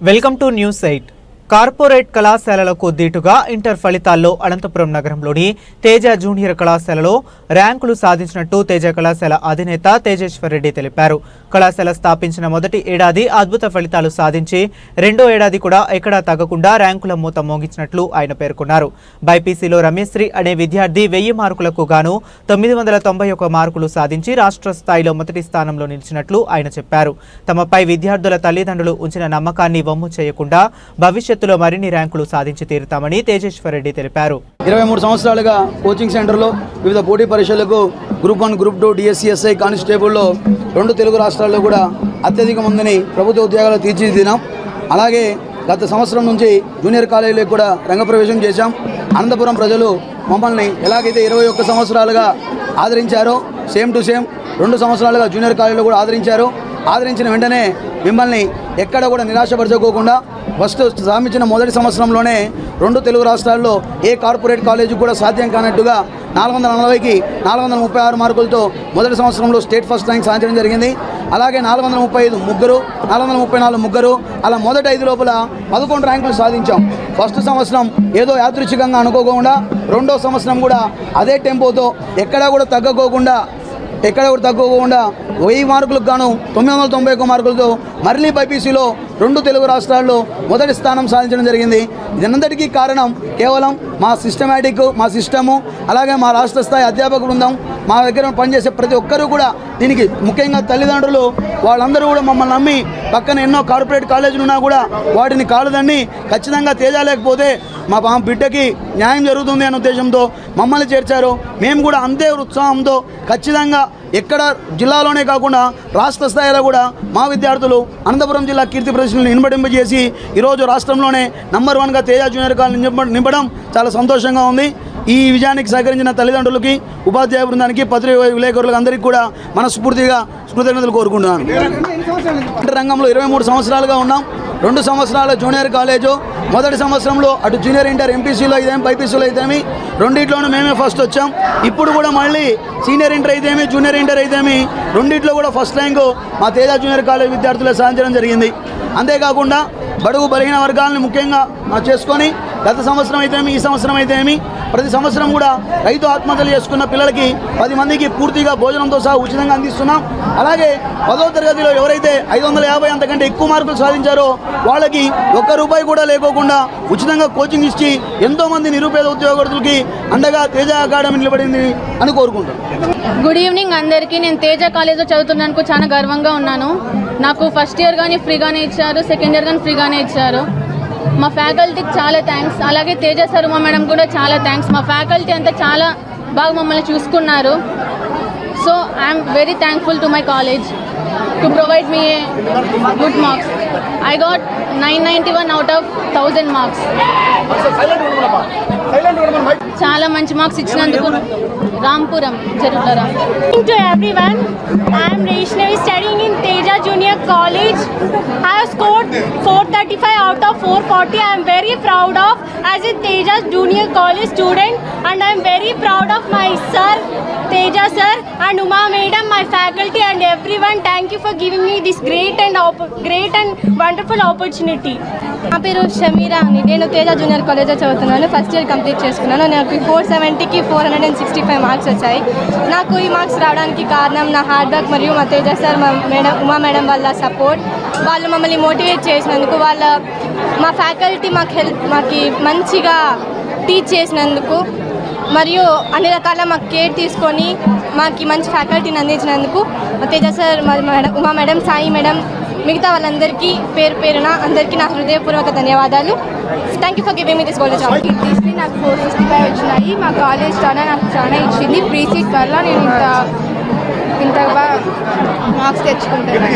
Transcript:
Welcome to news eight corporate కళాశాలలకు దీటుగా inter ఫలితాల్లో అనంతపురం నగరంలోని తేజ జూనియర్ కళాశాలలో ర్యాంకులు సాధించినట్టు తేజ కళాశాల అధినేత తేజేశ్వర్ రెడ్డి తెలిపారు. కళాశాల స్థాపించిన మొదటి ఏడాది అద్భుత ఫలితాలు సాధించి రెండో ఏడాది కూడా ఎక్కడా తగ్గకుండా ర్యాంకుల మూత మోగించినట్లు ఆయన పేర్కొన్నారు. బైపీసీలో రమేశ్రీ అనే విద్యార్థి వెయ్యి మార్కులకు గాను తొమ్మిది వందల తొంభై ఒక మార్కులు సాధించి రాష్ట్ర స్థాయిలో మొదటి స్థానంలో నిలిచినట్లు ఆయన చెప్పారు. తమపై విద్యార్థుల తల్లిదండ్రులు ఉంచిన నమ్మకాన్ని వమ్ము చేయకుండా భవిష్యత్ భవిష్యత్తులో మరిన్ని ర్యాంకులు సాధించి తీరుతామని తేజేశ్వరరెడ్డి తెలిపారు. ఇరవై మూడు సంవత్సరాలుగా కోచింగ్ సెంటర్లో వివిధ పోటీ పరీక్షలకు group one group two DSC SI కానిస్టేబుల్లో రెండు తెలుగు రాష్ట్రాల్లో కూడా అత్యధిక మందిని ప్రభుత్వ ఉద్యోగాలు తీర్చిదిద్దాం అలాగే గత సంవత్సరం నుంచి జూనియర్ కాలేజీలకు కూడా రంగప్రవేశం చేశాం. అనంతపురం ప్రజలు మమ్మల్ని ఎలాగైతే ఇరవై ఒక్క సంవత్సరాలుగా ఆదరించారో సేమ్ టు సేమ్ రెండు సంవత్సరాలుగా జూనియర్ కాలేజీలో కూడా ఆదరించారు ఆదరించిన వెంటనే మిమ్మల్ని ఎక్కడ కూడా నిరాశపరచుకోకుండా ఫస్ట్ శ్రామించిన మొదటి సంవత్సరంలోనే రెండు తెలుగు రాష్ట్రాల్లో ఏ కార్పొరేట్ కాలేజీ కూడా సాధ్యం కానట్టుగా నాలుగు వందల నలభైకి నాలుగు వందల ముప్పై ఆరు మార్కులతో మొదటి సంవత్సరంలో స్టేట్ ఫస్ట్ ర్యాంక్ సాధించడం జరిగింది. అలాగే నాలుగు వందల ముప్పై ఐదు ముగ్గురు నాలుగు వందల ముప్పై నాలుగు ముగ్గురు అలా మొదటి ఐదు లోపల పదకొండు ర్యాంకులు సాధించాం. ఫస్ట్ సంవత్సరం ఏదో యాదృచ్ఛికంగా అనుకోకుండా రెండో సంవత్సరం కూడా అదే టెంపోతో ఎక్కడా కూడా తగ్గకోకుండా ఎక్కడ కూడా తక్కువకుండా వెయ్యి మార్కులకు గాను తొమ్మిది వందల తొంభై ఒక్క మార్కులతో మరలీ బైపీసీలో రెండు తెలుగు రాష్ట్రాల్లో మొదటి స్థానం సాధించడం జరిగింది. దీనంతటికీ కారణం కేవలం మా సిస్టమేటిక్ మా సిస్టము అలాగే మా రాష్ట్ర స్థాయి అధ్యాపక బృందం మా దగ్గర పనిచేసే ప్రతి ఒక్కరూ కూడా దీనికి ముఖ్యంగా తల్లిదండ్రులు వాళ్ళందరూ కూడా మమ్మల్ని నమ్మి పక్కన ఎన్నో కార్పొరేట్ కాలేజీలు ఉన్నా కూడా వాటిని కాలదండి ఖచ్చితంగా తేజ లేకపోతే మా బిడ్డకి న్యాయం జరుగుతుంది అనే ఉద్దేశంతో మమ్మల్ని చేర్చారు. మేము కూడా అంతే ఉత్సాహంతో ఖచ్చితంగా ఎక్కడ జిల్లాలోనే కాకుండా రాష్ట్ర స్థాయిలో కూడా మా విద్యార్థులు అనంతపురం జిల్లా కీర్తి ప్రదర్శనలు నింపడింపజేసి ఈరోజు రాష్ట్రంలోనే నంబర్ వన్గా తేజ జూనియర్ కాలేజ్ నింప- నింపడం చాలా సంతోషంగా ఉంది. ఈ విజయానికి సహకరించిన తల్లిదండ్రులకి ఉపాధ్యాయ బృందానికి పత్రిక విలేకరులకు అందరికీ కూడా మనస్ఫూర్తిగా కృతజ్ఞతలు కోరుకుంటున్నాను. రంగంలో ఇరవై మూడు సంవత్సరాలుగా ఉన్నాం. రెండు సంవత్సరాల జూనియర్ కాలేజు. మొదటి సంవత్సరంలో అటు జూనియర్ ఇంటర్ ఎంపీసీలో అయితేమి బైపీసీలో అయితేమి రెండిట్లోనూ మేమే ఫస్ట్ వచ్చాం. ఇప్పుడు కూడా మళ్ళీ సీనియర్ ఇంటర్ అయితేమి జూనియర్ ఇంటర్ అయితేమి రెండిట్లో కూడా ఫస్ట్ ర్యాంకు మా తేజ జూనియర్ కాలేజ్ విద్యార్థులు సాధించడం జరిగింది. అంతేకాకుండా బడుగు బలహీన వర్గాలను ముఖ్యంగా చేసుకొని గత సంవత్సరం అయితేమి ఈ సంవత్సరం అయితేమి? ప్రతి సంవత్సరం కూడా రైతు ఆత్మహత్యలు చేసుకున్న పిల్లలకి పది మందికి పూర్తిగా భోజనంతో సహా ఉచితంగా అందిస్తున్నాం. అలాగే పదో తరగతిలో ఎవరైతే ఐదు వందల యాభై అంతకంటే ఎక్కువ మార్కులు సాధించారో వాళ్ళకి ఒక్క రూపాయి కూడా లేకోకుండా ఉచితంగా కోచింగ్ ఇచ్చి ఎంతోమంది నిరుపేద ఉద్యోగస్తులకి అండగా తేజ అకాడమీ నిలబడింది అని కోరుకుంటున్నాను గుడ్ ఈవినింగ్ అందరికీ. నేను తేజ కాలేజ్లో చదువుతున్నందుకు చాలా గర్వంగా ఉన్నాను. నాకు ఫస్ట్ ఇయర్ కానీ ఫ్రీగానే ఇచ్చారు సెకండ్ ఇయర్ కానీ ఫ్రీగానే ఇచ్చారు. మా ఫ్యాకల్టీకి చాలా థ్యాంక్స్ అలాగే తేజ శర్మ మేడం కూడా చాలా థ్యాంక్స్ మా ఫ్యాకల్టీ అంతా చాలా బాగా మమ్మల్ని చూసుకున్నారు. So I'm very thankful to my college to provide me good marks I got nine ninety one out of thousand marks చాలా మంచి మార్క్స్ ఇచ్చినందుకు రాంపురం జరుగుతారా I am Vaishnavi studying in Teja Junior College. I have scored 435 out of 440. I am very proud of as a Teja Junior College student and I am very proud of my sir, Teja sir and Uma madam, my family everyone. Thank you for giving me this great and op- great and wonderful opportunity. నా పేరు షమీరా అని నేను Teja junior కాలేజ్లో చదువుతున్నాను first year complete చేసుకున్నాను నాకు four సెవెంటీకి four hundred and sixty five marks వచ్చాయి నాకు ఈ మార్క్స్ రావడానికి కారణం నా హార్డ్ వర్క్ మరియు మా తేజ సార్ మా మేడం ఉమా మేడం వాళ్ళ సపోర్ట్ వాళ్ళు మమ్మల్ని మోటివేట్ చేసినందుకు వాళ్ళ మా ఫ్యాకల్టీ మాకు హెల్ప్ మాకు మంచిగా టీచ్ చేసినందుకు మరియు అన్ని రకాల మాకు కేర్ తీసుకొని మాకు మంచి ఫ్యాకల్టీని అందించినందుకు తేజ సార్ మా madam Uma madam Sai madam మిగతా వాళ్ళందరికీ పేరు పేరున అందరికీ నా హృదయపూర్వక ధన్యవాదాలు. Thank you for giving me this job తీసుకుని నాకు ఫోర్ సిక్స్టీ ఫైవ్ వచ్చినాయి మా కాలేజ్ చాలా నాకు చాలా ఇచ్చింది. ప్రీ సీట్ వల్ల నేను ఇంత ఇంత బాగా మార్క్స్ తెచ్చుకుంటాను